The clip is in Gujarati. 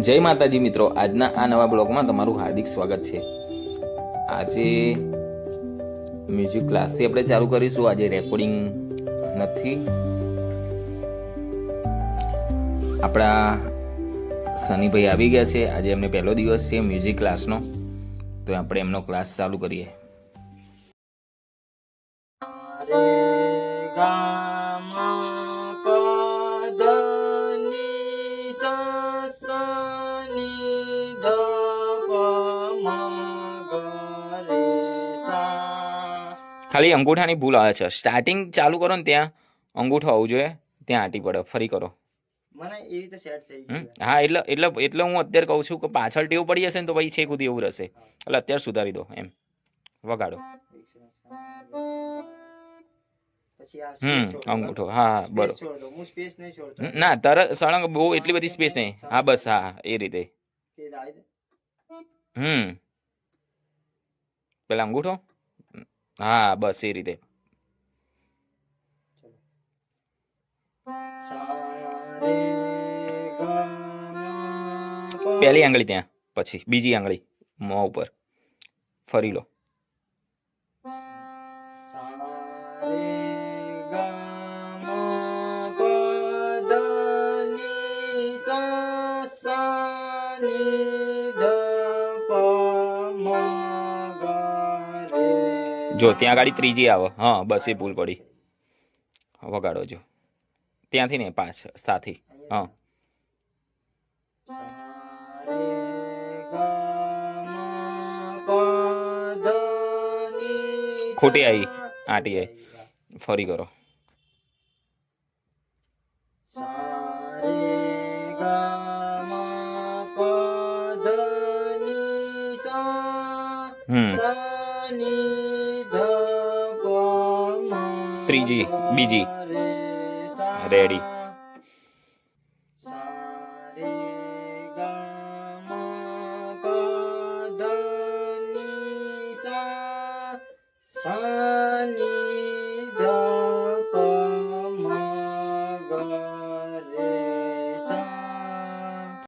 જય માતાજી મિત્રો, આજના આ નવા બ્લોગમાં તમારું હાર્દિક સ્વાગત છે. આજે મ્યુઝિક ક્લાસથી આપણે ચાલુ કરીશું. આજે રેકોર્ડિંગ નથી. આપણા સનીભાઈ આવી ગયા છે. આજે એમને પહેલો દિવસ છે મ્યુઝિક ક્લાસનો. તો આપણે એમનો ક્લાસ ચાલુ કરીએ. ખાલી અંગૂઠાની ભૂલ આવે છે. સ્ટાર્ટિંગ ચાલુ કરો ને ત્યાં અંગૂઠો આવવું જોઈએ. ત્યાં આંટી પડે. ફરી કરો. હા એટલે એટલે એટલે હું અત્યારે કહું છું કે પાછળ ટેવ પડી જશે ને તો પછી છે કુદી એવું રહેશે. એટલે અત્યારે સુધારી દો એમ. વગાડો. હમ અંગૂઠો. હા હા બરો ના તરત સળંગ બહુ એટલી બધી સ્પેસ નહીં. હા બસ હા એ રીતે. હમ. પેલા અંગૂઠો? હા, બસ એ રીતે. પહેલી આંગળી ત્યાં, પછી બીજી આંગળી, મોં ઉપર. ફરી લો. રે જો, ત્યાં ગાડી ત્રીજી આવે. હા, બસ એ ભૂલ પડી. વગાડો જો. ત્યાંથી ને પાછ, સાથી. હા. ખોટી આવી આટી આઈ. ફરી કરો. હમ. ત્રીજી, ગ બીજી. રે સા.